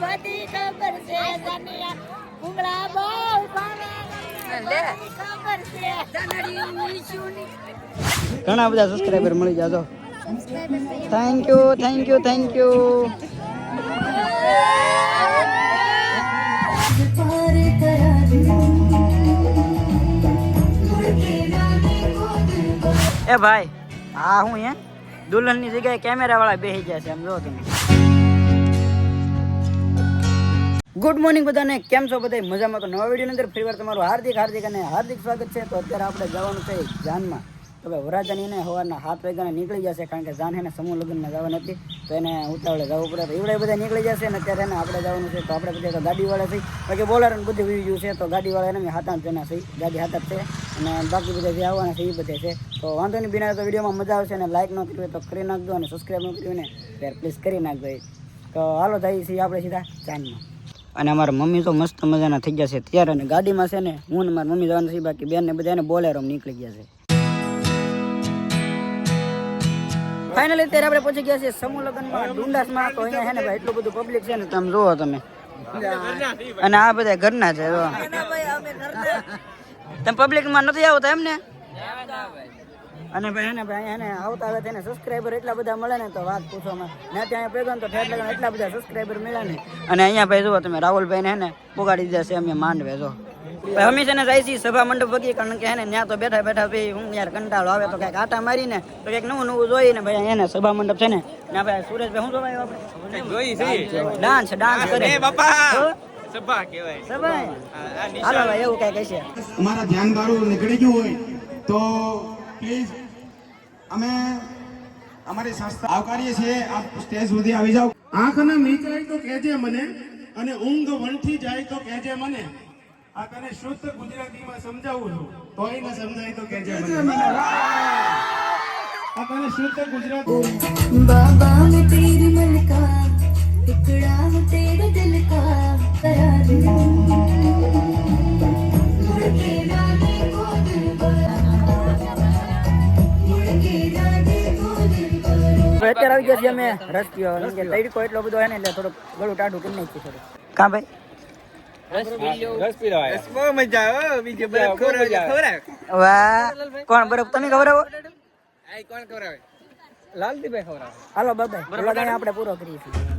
બધી ખબર છે જાનિયા ભૂંગળા બહુ ભાવે લે. ખબર છે જાનડી ઊંચુની ઘણા બધા સબસ્ક્રાઈબર મળી જાજો. Thank you thank you thank you એ ભાઈ હા હું હે? દુલ્હનની જગ્યાએ કેમેરા વાળા બેસી ગયા છે આમ જો તમે. ગુડ મોર્નિંગ બધાને, કેમ છો બધા મજામાં તો નવા વિડીયોની અંદર ફરીવાર તમારું હાર્દિક હાર્દિક અને હાર્દિક સ્વાગત છે. તો અત્યારે આપણે જવાનું છે જાનમાં. તો ભાઈ વરાજાની એને સવારના હાથ વાગ્યાને નીકળી જશે કારણ કે જાન એને સમૂહ લગ્નમાં જવાની હતી. તો એને ઉતાવળે જવું પડે. એવડે બધા નીકળી જશે ને અત્યારે એને આપણે જવાનું છે. તો આપણે બધા તો ગાડીવાળા થઈ બાકી બોલર બધું વી છે. તો ગાડીવાળા એને હાથ જણા છે. ગાડી હાથ છે. અને બાકી બધા જે આવવાના છે એ બધા છે. તો વાંધો નહીં, બિના તો વિડીયોમાં મજા આવશે અને લાઈક ન કરી હોય તો કરી નાખજો અને સબસ્ક્રાઈબ ન કર્યું ને ત્યારે પ્લીઝ કરી નાખજો તો હાલો જઈએ છીએ આપણે સીધા જાનમાં. અને અમારા મમ્મી તો મસ્ત મજાના થઈ ગયા છે ત્યારે અને ગાડીમાં છે ને હું ને મારા મમ્મી જવાનું છે બાકી બેન ને બધાને બોલેરો નીકળી ગયા છે. ફાઇનલી અત્યારે આપણે પહોંચી ગયા છે સમૂહ લગ્નમાં ડુંડાસમાં. તો અહીંયા છે ને ભાઈ એટલું બધું પબ્લિક છે ને તમે જોવો તમે. અને આ બધા ઘરના છે તમે પબ્લિકમાં નથી આવતા એમ ને અને ભાઈ એને ભાઈ એને આવતા આવે તેને સબસ્ક્રાઈબર એટલા બધા મળે ને તો વાત પૂછો ને ત્યાં ભેગો તો ઠેઠ લગન એટલા બધા સબસ્ક્રાઈબર મળ્યા ને. અને અહીંયા ભાઈ જુઓ તમે રાહુલભાઈ ને હે ને પોગાડી દીધા છે અમે માંડવે જો ભાઈ અમે છે ને જાય છીએ સભા મંડપ વગી કારણ કે હે ને ત્યાં તો બેઠા બેઠા ભાઈ હું યાર કંટાળો આવે તો કંઈક આટા મારીને તો કંઈક નવું નવું જોઈને ભાઈ એને સભા મંડપ છે ને. ના ભાઈ સુરેશભાઈ શું જોવાય આપણે ડાન્સ ડાન્સ કરે. બાપા. સભા કહેવાય. સભા? હાલો ભાઈ એવું કઈ કહેશે અમારા ધ્યાન બારું નીકળી ગયું હોય તો પ્લીઝ. અમે અમારી સંસ્થા આવકારીએ છીએ. આપ સ્ટેજ સુધી આવી જાઓ. આંખને નીચરાય તો કહેજે મને અને ઊંઘ વણથી જાય તો કહેજે મને. આ તને શુદ્ધ ગુજરાતીમાં સમજાવું છું. તોય ન સમજાય તો કહેજે મને. આ તને શુદ્ધ ગુજરાતી. બાબા મે તેરી મલકા ટુકડા તેરા દિલ કા કરાર છીએ અમે રસ પીવો કારણ કે તડકો એટલો બધો છે ને એટલે થોડુંક ગળું ટાઢું કરી નાખ્યું થોડું કાં ભાઈ? રસ બહુ મજા આવે બીજે બધા ખવડાવે ખવડાવે વાહ કોણ બરફ? તમે આઈ કોણ ખવડાવે? લાલદીભાઈ ખવડાવે. હાલો બાબા આપણે પૂરો કરીએ છીએ.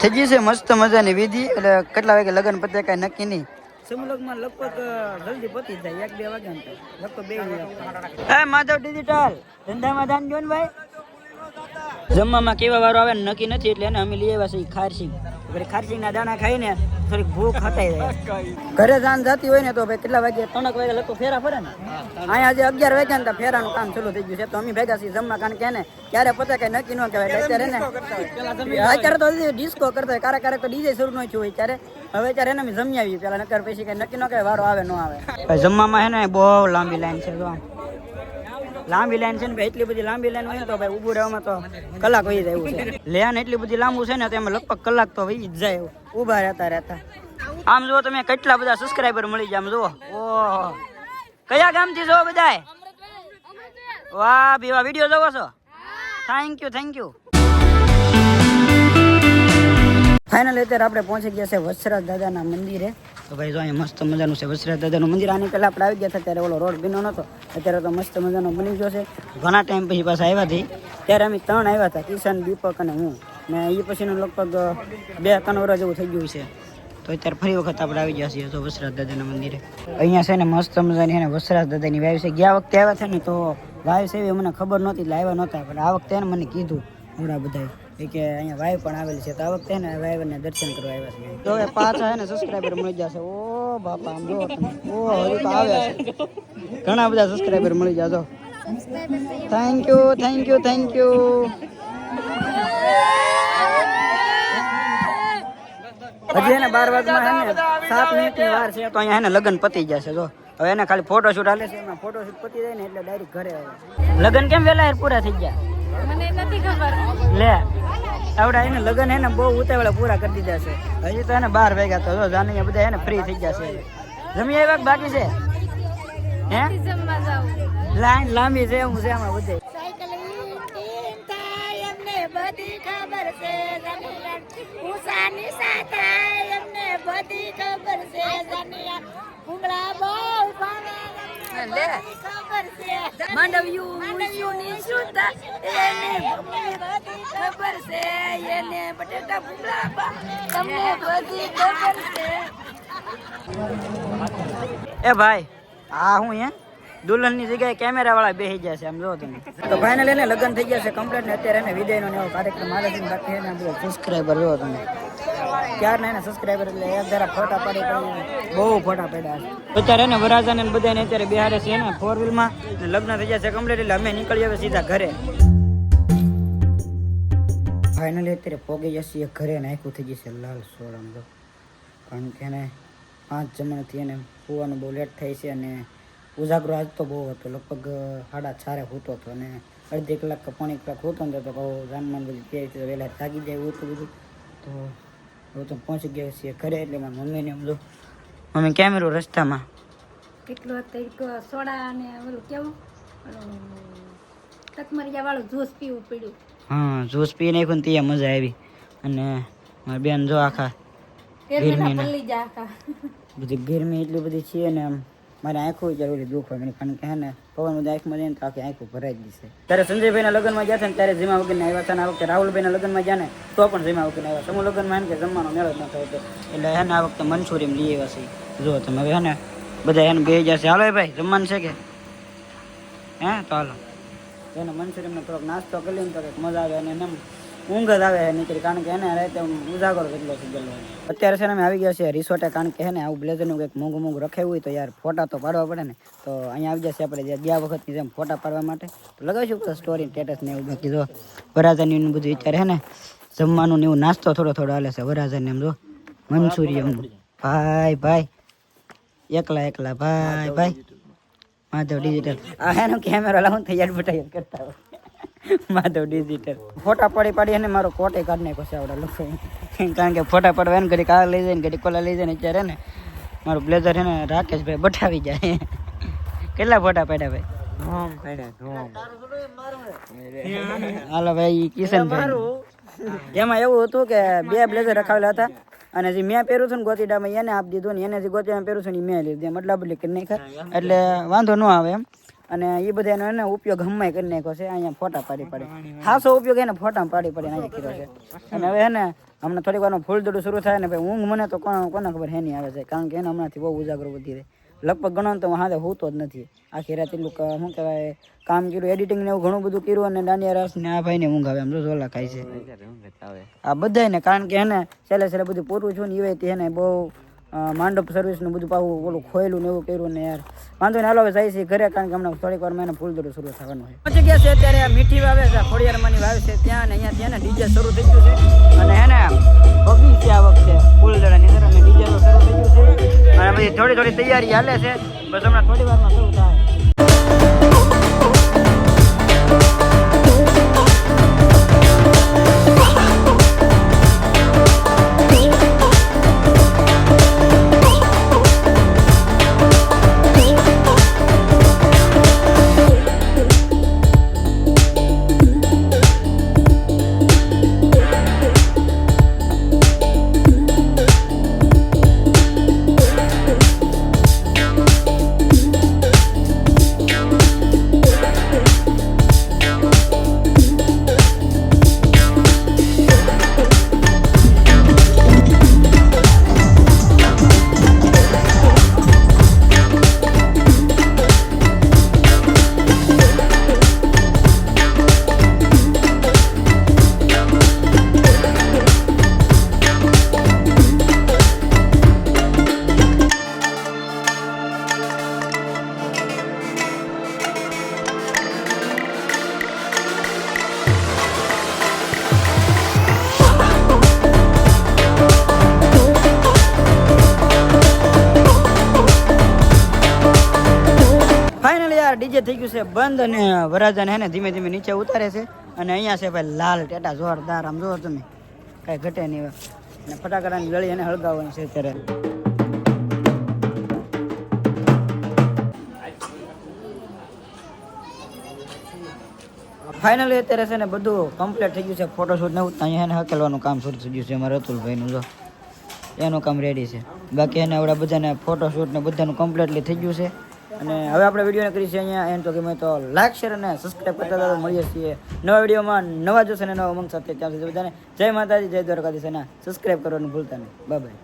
થઈ ગઈ છે મસ્ત મજાની વિધિ. એટલે કેટલા વાગે લગ્ન પતે કઈ નક્કી નહીં. સમૂહલગ્નમાં લગભગ જલ્દી પતી જાય એક બે વાગે લગભગ બે હે માધવ ડિજિટલ ધંધામાં ધ્યાન જો ને ભાઈ. જમવામાં કેવા વારો આવે ને નક્કી નથી એટલે એને અમે લઈ આવ્યા છે ખારસિંગ પછી ખારસિંગ ના દાણા ખાઈને થોડીક ભૂખ હટાઈ જાય. ઘરે જાન જતી હોય ને તો ભાઈ કેટલા વાગે ત્રણક વાગે લોકો ફેરા ફરે ને. અહીંયા આજે અગિયાર વાગ્યા ને તો ફેરાનું કામ ચાલુ થઈ ગયું છે. તો અમે ભેગા છીએ જમવા કારણ કે ને ક્યારે પતે કઈ નક્કી ન કહેવાય. અત્યારે ને અત્યારે તો ડિસ્કો કરતા હોય. ક્યારેક ક્યારેક તો ડીજે શરૂ ન થયું હોય ત્યારે. હવે અત્યારે એને અમે જમી આવીએ. પેલા નકર પછી કઈ નક્કી ન કહેવાય વારો આવે ન આવે. જમવામાં છે ને બહુ લાંબી લાઈન છે જો. લાંબી લાઈન છે ને એટલી બધી લાંબી લાઈન હોય તો ભાઈ ઊભું રહેવામાં તો કલાક વહી જાય એવું છે. લેન એટલી બધી લાંબુ છે ને તો એમાં લગભગ કલાક તો વહી જ જાય એવું. ઊભા રહેતા રહેતા. આમ જુઓ તમે કેટલા બધા સબસ્ક્રાઈબર મળી જાય આમ જુઓ. ઓહો કયા ગામથી છો બધાય? વાહ, ભીવા વીડિયો જોવો છો? Thank you thank you final અત્યારે આપણે પહોંચી ગયા છે વસરાજ દાદાના મંદિરે. તો ભાઈ જો અહીંયા મસ્ત મજાનું છે. વસરા દાદાનું મંદિર. આની પહેલાં આપણે આવી ગયા હતા ત્યારે ઓલો રોડ બીનો નહોતો અત્યારે તો મસ્ત મજાનો બની ગયો છે. ઘણા ટાઈમ પછી પાછા આવ્યા હતી ત્યારે અમે ત્રણ આવ્યા હતા, કિશન, દીપક અને હું. ને એ પછીનું લગભગ બે, ત્રણ વર્ષ જેવું થઈ ગયું છે. તો અત્યારે ફરી વખત આપણે આવી ગયા છીએ તો વસરાજ દાદાના મંદિરે. અહીંયા છે ને મસ્ત મજાની છે ને વસરાજ દાદાની વાવ છે. ગયા વખતે આવ્યા છે ને તો વાવ છે એવી મને ખબર નહોતી એટલે આવ્યા નહોતા. પણ આ વખતે એને મને કીધું. હમણાં બધા એ કે અહીંયા વાય પણ આવેલી છે. તો આ વખતે ને વાય ને દર્શન કરવા આવ્યા છે. તો હવે પાછા હે ને સબસ્ક્રાઈબર મળી જશે. ઓ બાપા આમ જો ઓ હજી તો આવ્યા છે. ઘણા બધા સબસ્ક્રાઈબર મળી જશો thank you thank you thank you હજી એને બાર વાગમાં હે ને સાત મિનિટની વાર છે. તો અહીંયા એને લગ્ન પતી જશે જો. હવે એને ખાલી ફોટોશૂટ હાલે છે. એમાં ફોટોશૂટ પતી જાય ને એટલે ડાયરેક્ટ ઘરે આવે લગ્ન કેમ વેલા પૂરા થઈ ગયા? મને નથી ખબર. લે આવડા એને લગન એને બહુ ઉતાવળા પૂરા કરી દીધા છે. હજી તો એને બાર વાગ્યા તો જો જાનૈયા બધા એને ફ્રી થઈ ગયા છે. જમી આવ્યા બાકી છે? હે? લાઈન લાંબી છે એવું છે આમાં બધે. બધી ખબર છે. એમને બધી ખબર બહુ ખબર છે? માંડવ્યું માંડવ્યું ની એને ખબર છે એને બટેટા ભૂંગળા તમને બધી ખબર છે. એ ભાઈ હા હું હે દુલ્હનની જગ્યાએ કેમેરા વાળા બેસી ગયા છે આમ જો તમે. તો ફાઇનલ એને લગ્ન થઈ ગયા છે કમ્પ્લીટ ને અત્યારે એને વિદાયનો ને એવો કાર્યક્રમ આવે છે બાકી એને બધો સબસ્ક્રાઈબર જો તમે. ક્યારના એને સબસ્ક્રાઈબર એટલે એક જરા ફોટા પાડી પાડી બહુ ફોટા પડ્યા છે. અત્યારે એને વરાજાને ને બધાને અત્યારે બિહારે છે ને ફોર વ્હીલમાં ને લગ્ન થઈ ગયા છે કમ્પ્લીટ એટલે અમે નીકળી હવે સીધા ઘરે. ફાઇનલી અત્યારે પોગી જશે ઘરે નાખ્યું થઈ જશે લાલ સોળમ જો કારણ કે એને પાંચ જમણથી એને સુવાનું બહુ લેટ થાય છે અને ઉજાગરો આજ તો બહુ હતો. લગભગ સાડા ચારે હોતો હતો અને અડધી કલાક કે પોણી કલાક હોતો ને તો કહું જાનમાન બધી તૈયારી થઈ વહેલા જાગી જાય એવું હતું બધું. તો હવે તો પહોંચી ગયા છીએ ઘરે એટલે મારી મમ્મીને એમ જો. મમ્મી કેમેરો રસ્તામાં? કેટલો તરીકો સોડા અને ઓલું કેવું? ઓલું તકમરિયા વાળું જ્યુસ પીવું પડ્યું. હા જ્યુસ પી નાખ્યું ને ત્યાં મજા આવી. અને મારી બેન જો આખા આખા. બધી ગરમી એટલી બધી છે ને આમ. મારી આંખો જરૂરી દુઃખ હોય. કારણ કે હે ને, પવન બધા આંખમાં જાય ને તો આખી આંખો ભરાઈ જ જશે. ત્યારે સંજયભાઈના લગ્નમાં ગયા છે ને ત્યારે જીમા વગર આવ્યા હતા આ વખતે રાહુલભાઈના લગ્નમાં ગયા ને, તો પણ જીમા વગર આવ્યા સમૂહ લગ્નમાં એમ કે જમવાનો મેળો ન થયો હતો એટલે હે ને આ વખતે મંચુરિયમ લઈ આવ્યા છે. જો, તમે હવે હે ને બધા એને બે જશે હાલો ભાઈ, જમવાનું છે કે? હે, તો હાલો. એને મંચુરિયમનો થોડોક નાસ્તો કરી લઈને તો મજા આવે અને એમ. ઊંઘ જ આવે નીકળી. કારણ કે એને રહે ઉજાગર કેટલો છે અત્યારે છે ને અમે આવી ગયા છે રિસોર્ટે, કારણ કે હે ને આવું બ્લેઝરનું કંઈક મોંઘું મોંઘું રખાયું હોય તો યાર ફોટા તો પાડવા પડે ને. તો અહીંયા આવી જશે આપણે જે ગયા વખતની જેમ ફોટા પાડવા માટે. તો લગાવીશું સ્ટોરી સ્ટેટસ ને એવું બાકી જો. વરાજાની બધું વિચારે હે ને. જમવાનું ને એવું નાસ્તો થોડો થોડો હાલે છે વરાજાને એમ જો. મંચુરિયમ ભાઈ ભાઈ. એકલા એકલા. ભાઈ ભાઈ. માધવ ડિજિટલ આ એનો કેમેરા લાવું તૈયાર બટાઈ કરતા હોય. માધવ ડિજિટલ ફોટા પડી પાડી અને મારો કોટે કાઢી નાખ્યો છે આવડા લોકો કારણ કે ફોટા પડવા એને ઘડી આ લઈ જાય ને ઘડી કોલા લઈ જાય ને અત્યારે ને મારું બ્લેઝર છે ને રાકેશભાઈ બઠાવી જાય. કેટલા ફોટા પડ્યા ભાઈ? હાલો ભાઈ કિશનભાઈ એમાં એવું હતું કે બે બ્લેઝર રખાવેલા હતા અને જે મેં પહેરું છું ને ગોતીડામાં એને આપી દીધું ને એને જે ગોતીડામાં પહેરું છું ને મેં લીધું. એમ એટલે કે નહીં ખા એટલે વાંધો ન આવે એમ. અને એ બધા એનો એને ઉપયોગ હમણાં કરી નાખ્યો છે. અહીંયા ફોટા પાડી પાડી. ખાસો ઉપયોગ એને ફોટા પાડી પાડીને અહીંયા કર્યો છે. અને હવે એને હમણાં થોડીક વારનો ફૂલદોડું શરૂ થાય ને ભાઈ ઊંઘ મને તો કોણ કોને ખબર હેની આવે છે. કારણ કે એને હમણાંથી બહુ ઉજાગરો વધી રહે. લગભગ ગણો તો હું હાથે હોતો જ નથી. આખી રાત એટલું શું કહેવાય કામ કર્યું એડિટિંગ ને એવું ઘણું બધું કર્યું અને દાંડિયા રસ ને આ ભાઈને ઊંઘ આવે. એમ તો ઝોલા ખાય છે. આ બધાને કારણ કે એને છેલ્લે છેલ્લે બધું પૂરું છું ને એ એને બહુ માંડપ સર્વિસનું બધું પાવું ઓલું ખોયેલું ને એવું કર્યું ને યાર. વાંધો ને હાલો હવે જાય છે ઘરે કારણ કે હમણાં થોડીક વારમાં એને ફૂલ દોડું શરૂ થવાનું છે. પહોંચી છે અત્યારે આ મીઠી વાવે છે ખોડિયારમાંની વાવે છે, ત્યાં ને અહીંયા ત્યાં ડીજે શરૂ થઈ ગયું છે. અને એને પગી છે આ વખતે ફૂલ દડાની અંદર અને ડીજે શરૂ થઈ ગયું છે. અને પછી થોડી થોડી તૈયારી હાલે છે, બસ હમણાં થોડી વારમાં શરૂ થાય. બંધ અને વરરાજાને હે ને ધીમે ધીમે નીચે ઉતારે છે. અને અહીંયા છે ભાઈ લાલ ટેટા જોરદાર. આમ જોવો તમે, કાંઈ ઘટે નહીં અને ફટાકડાની લળી એને હળગાવવાની છે અત્યારે. ફાઇનલ અત્યારે છે ને બધું કમ્પ્લીટ થઈ ગયું છે. ફોટોશૂટ ને એવું અહીંયા એને હકેલવાનું કામ શરૂ થઈ ગયું છે અમારા અતુલભાઈનું, જો. એનું કામ રેડી છે. બાકી એને આવડા બધાને ફોટોશૂટ ને બધાનું કમ્પ્લીટલી થઈ ગયું છે. અને હવે આપણે વિડીયોને કરી છે અહીંયા. એમ તો ગમે તો લાઈક શેર અને સબસ્ક્રાઈબ કરતા તો મળીએ છીએ. નવા વિડીયોમાં નવા જોશે અને નવા ઉમંગ સાથે. ત્યાં સુધી બધાને જય માતાજી, જય દ્વારકાધીશ અને સબસ્ક્રાઈબ કરવાનું ભૂલતા નહીં. Bye bye